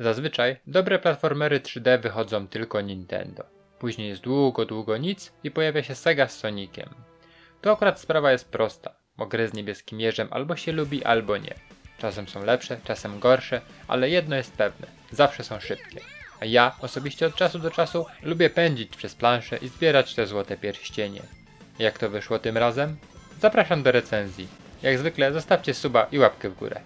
Zazwyczaj dobre platformery 3D wychodzą tylko Nintendo. Później jest długo, długo nic i pojawia się Sega z Soniciem. Tu akurat sprawa jest prosta, bo gry z niebieskim jeżem albo się lubi, albo nie. Czasem są lepsze, czasem gorsze, ale jedno jest pewne, zawsze są szybkie. A ja osobiście od czasu do czasu lubię pędzić przez planszę i zbierać te złote pierścienie. Jak to wyszło tym razem? Zapraszam do recenzji. Jak zwykle zostawcie suba i łapkę w górę.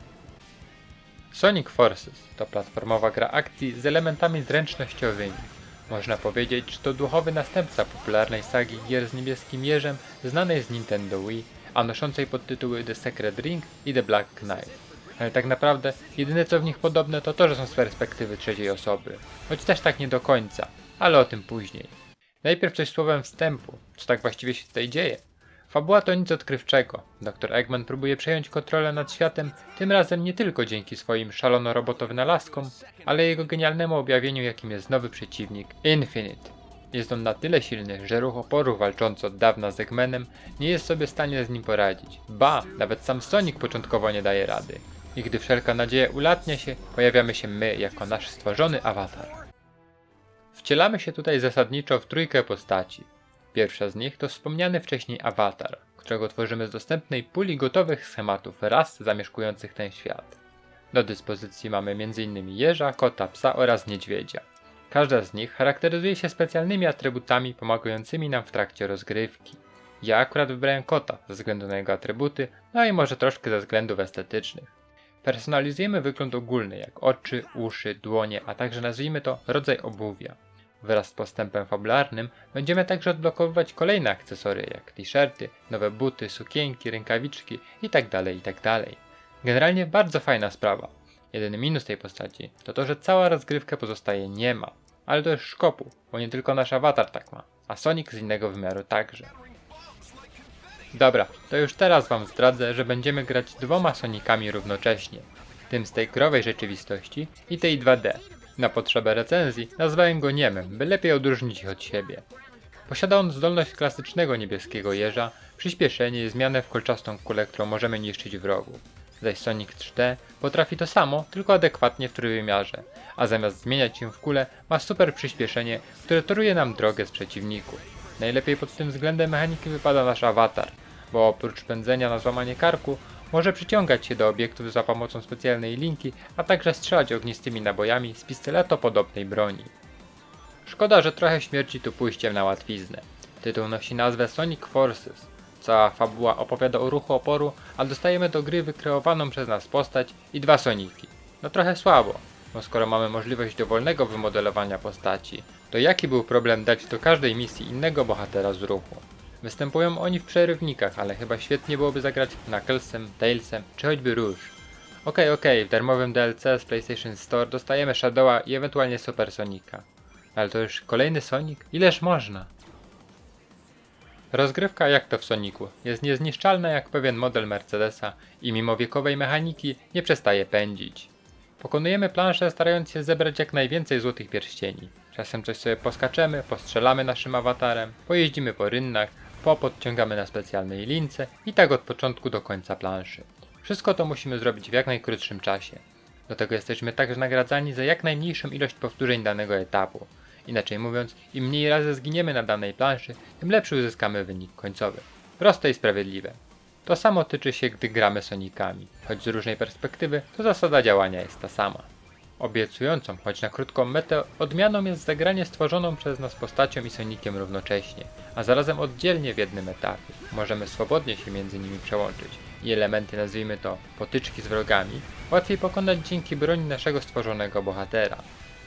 Sonic Forces to platformowa gra akcji z elementami zręcznościowymi. Można powiedzieć, że to duchowy następca popularnej sagi gier z niebieskim jeżem znanej z Nintendo Wii, a noszącej podtytuły The Secret Ring i The Black Knight. Ale tak naprawdę jedyne co w nich podobne to to, że są z perspektywy trzeciej osoby. Choć też tak nie do końca, ale o tym później. Najpierw coś słowem wstępu, co tak właściwie się tutaj dzieje. Fabuła to nic odkrywczego. Dr Eggman próbuje przejąć kontrolę nad światem, tym razem nie tylko dzięki swoim szalono-roboto wynalazkom, ale jego genialnemu objawieniu jakim jest nowy przeciwnik Infinite. Jest on na tyle silny, że ruch oporu walczący od dawna z Eggmanem nie jest sobie w stanie z nim poradzić. Ba, nawet sam Sonic początkowo nie daje rady. I gdy wszelka nadzieja ulatnia się, pojawiamy się my jako nasz stworzony awatar. Wcielamy się tutaj zasadniczo w trójkę postaci. Pierwsza z nich to wspomniany wcześniej awatar, którego tworzymy z dostępnej puli gotowych schematów ras zamieszkujących ten świat. Do dyspozycji mamy m.in. jeża, kota, psa oraz niedźwiedzia. Każda z nich charakteryzuje się specjalnymi atrybutami pomagającymi nam w trakcie rozgrywki. Ja akurat wybrałem kota ze względu na jego atrybuty, no i może troszkę ze względów estetycznych. Personalizujemy wygląd ogólny, jak oczy, uszy, dłonie, a także nazwijmy to rodzaj obuwia. Wraz z postępem fabularnym będziemy także odblokowywać kolejne akcesoria, jak t-shirty, nowe buty, sukienki, rękawiczki itd. itd. Generalnie bardzo fajna sprawa. Jedyny minus tej postaci to to, że cała rozgrywka pozostaje niema. Ale to już szkopu, bo nie tylko nasz awatar tak ma, a Sonic z innego wymiaru także. Dobra, to już teraz wam zdradzę, że będziemy grać dwoma Sonicami równocześnie. Tym z tej growej rzeczywistości i tej 2D. Na potrzebę recenzji nazwałem go niemem, by lepiej odróżnić ich od siebie. Posiada on zdolność klasycznego niebieskiego jeża, przyspieszenie i zmianę w kolczastą kulę, którą możemy niszczyć wrogów. Zaś Sonic 3D potrafi to samo, tylko adekwatnie w trójwymiarze, a zamiast zmieniać się w kulę, ma super przyspieszenie, które toruje nam drogę z przeciwników. Najlepiej pod tym względem mechaniki wypada nasz awatar, bo oprócz pędzenia na złamanie karku, może przyciągać się do obiektów za pomocą specjalnej linki, a także strzelać ognistymi nabojami z pistoletopodobnej broni. Szkoda, że trochę śmierci tu pójściem na łatwiznę. Tytuł nosi nazwę Sonic Forces. Cała fabuła opowiada o ruchu oporu, a dostajemy do gry wykreowaną przez nas postać i dwa Soniki. No trochę słabo, bo skoro mamy możliwość dowolnego wymodelowania postaci, to jaki był problem dać do każdej misji innego bohatera z ruchu? Występują oni w przerywnikach, ale chyba świetnie byłoby zagrać Knucklesem, Tailsem czy choćby Rouge. Okej, okej, w darmowym DLC z PlayStation Store dostajemy Shadowa i ewentualnie Super Sonika. Ale to już kolejny Sonic? Ileż można? Rozgrywka jak to w Soniku jest niezniszczalna jak pewien model Mercedesa i mimo wiekowej mechaniki nie przestaje pędzić. Pokonujemy planszę starając się zebrać jak najwięcej złotych pierścieni. Czasem coś sobie poskaczemy, postrzelamy naszym awatarem, pojeździmy po rynnach, popodciągamy na specjalnej lince i tak od początku do końca planszy. Wszystko to musimy zrobić w jak najkrótszym czasie. Do tego jesteśmy także nagradzani za jak najmniejszą ilość powtórzeń danego etapu. Inaczej mówiąc, im mniej razy zginiemy na danej planszy, tym lepszy uzyskamy wynik końcowy. Proste i sprawiedliwe. To samo tyczy się, gdy gramy Sonikami. Choć z różnej perspektywy, to zasada działania jest ta sama. Obiecującą, choć na krótką metę, odmianą jest zagranie stworzoną przez nas postacią i Sonikiem równocześnie, a zarazem oddzielnie w jednym etapie. Możemy swobodnie się między nimi przełączyć i elementy, nazwijmy to potyczki z wrogami, łatwiej pokonać dzięki broni naszego stworzonego bohatera.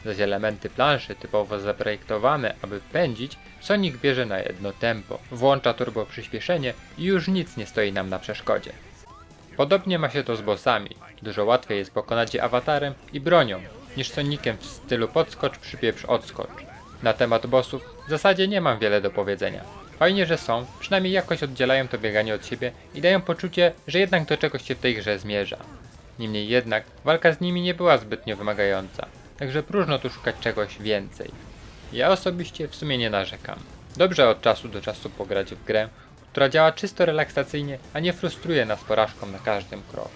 Zaś elementy planszy typowo zaprojektowane, aby pędzić, Sonic bierze na jedno tempo, włącza turbo przyspieszenie i już nic nie stoi nam na przeszkodzie. Podobnie ma się to z bossami. Dużo łatwiej jest pokonać je awatarem i bronią, niż Sonicem w stylu podskocz, przypieprz, odskocz. Na temat bossów w zasadzie nie mam wiele do powiedzenia. Fajnie, że są, przynajmniej jakoś oddzielają to bieganie od siebie i dają poczucie, że jednak do czegoś się w tej grze zmierza. Niemniej jednak, walka z nimi nie była zbytnio wymagająca, także próżno tu szukać czegoś więcej. Ja osobiście w sumie nie narzekam. Dobrze od czasu do czasu pograć w grę, która działa czysto relaksacyjnie, a nie frustruje nas porażką na każdym kroku.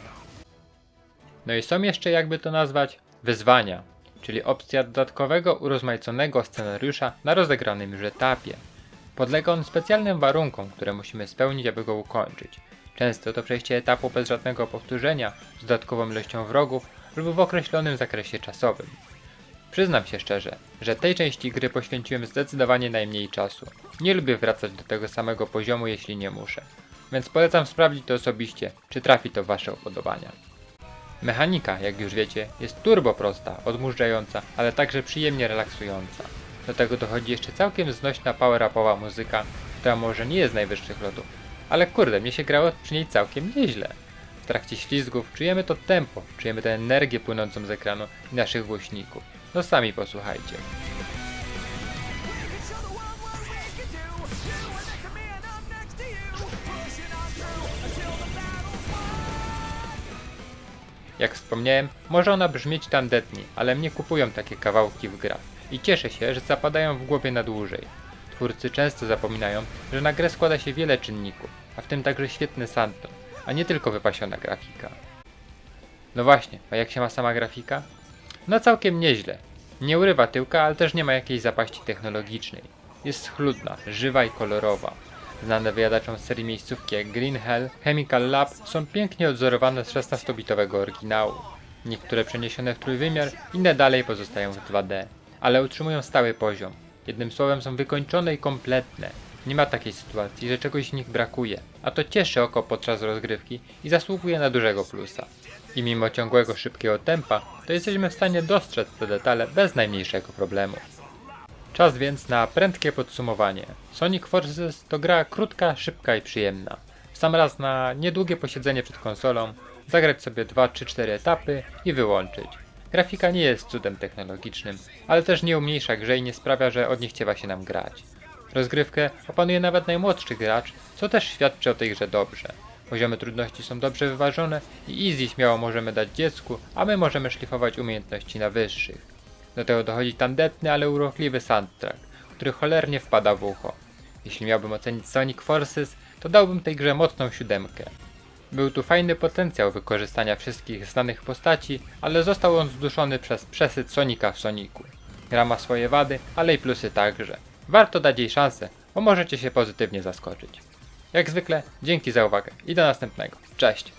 No i są jeszcze, jakby to nazwać, wyzwania. czyli opcja dodatkowego urozmaiconego scenariusza na rozegranym już etapie. Podlega on specjalnym warunkom, które musimy spełnić, aby go ukończyć. Często to przejście etapu bez żadnego powtórzenia, z dodatkową ilością wrogów lub w określonym zakresie czasowym. Przyznam się szczerze, że tej części gry poświęciłem zdecydowanie najmniej czasu. Nie lubię wracać do tego samego poziomu, jeśli nie muszę. Więc polecam sprawdzić to osobiście, czy trafi to Wasze upodobania. Mechanika, jak już wiecie, jest turbo prosta, odmurzająca, ale także przyjemnie relaksująca. Do tego dochodzi jeszcze całkiem znośna power-upowa muzyka, która może nie jest najwyższych lotów, ale kurde, mnie się grało przy niej całkiem nieźle. W trakcie ślizgów czujemy to tempo, czujemy tę energię płynącą z ekranu i naszych głośników. No sami posłuchajcie. Jak wspomniałem, może ona brzmieć tandetnie, ale mnie kupują takie kawałki w grach i cieszę się, że zapadają w głowie na dłużej. Twórcy często zapominają, że na grę składa się wiele czynników, a w tym także świetny soundtrack, a nie tylko wypasiona grafika. No właśnie, a jak się ma sama grafika? No całkiem nieźle. Nie urywa tyłka, ale też nie ma jakiejś zapaści technologicznej. Jest schludna, żywa i kolorowa. Znane wyjadaczom z serii miejscówki jak Green Hell, Chemical Lab są pięknie odzorowane z 16-bitowego oryginału. Niektóre przeniesione w trójwymiar, inne dalej pozostają w 2D, ale utrzymują stały poziom. Jednym słowem są wykończone i kompletne. Nie ma takiej sytuacji, że czegoś w nich brakuje, a to cieszy oko podczas rozgrywki i zasługuje na dużego plusa. I mimo ciągłego szybkiego tempa, to jesteśmy w stanie dostrzec te detale bez najmniejszego problemu. Czas więc na prędkie podsumowanie. Sonic Forces to gra krótka, szybka i przyjemna. W sam raz na niedługie posiedzenie przed konsolą, zagrać sobie 2 czy 4 etapy i wyłączyć. Grafika nie jest cudem technologicznym, ale też nie umniejsza grze i nie sprawia, że od chciewa się nam grać. Rozgrywkę opanuje nawet najmłodszy gracz, co też świadczy o tej grze dobrze. Poziomy trudności są dobrze wyważone i easy śmiało możemy dać dziecku, a my możemy szlifować umiejętności na wyższych. Do tego dochodzi tandetny, ale urokliwy soundtrack, który cholernie wpada w ucho. Jeśli miałbym ocenić Sonic Forces, to dałbym tej grze mocną siódemkę. Był tu fajny potencjał wykorzystania wszystkich znanych postaci, ale został on zduszony przez przesyt Sonika w Soniku. Gra ma swoje wady, ale i plusy także. Warto dać jej szansę, bo możecie się pozytywnie zaskoczyć. Jak zwykle, dzięki za uwagę i do następnego. Cześć!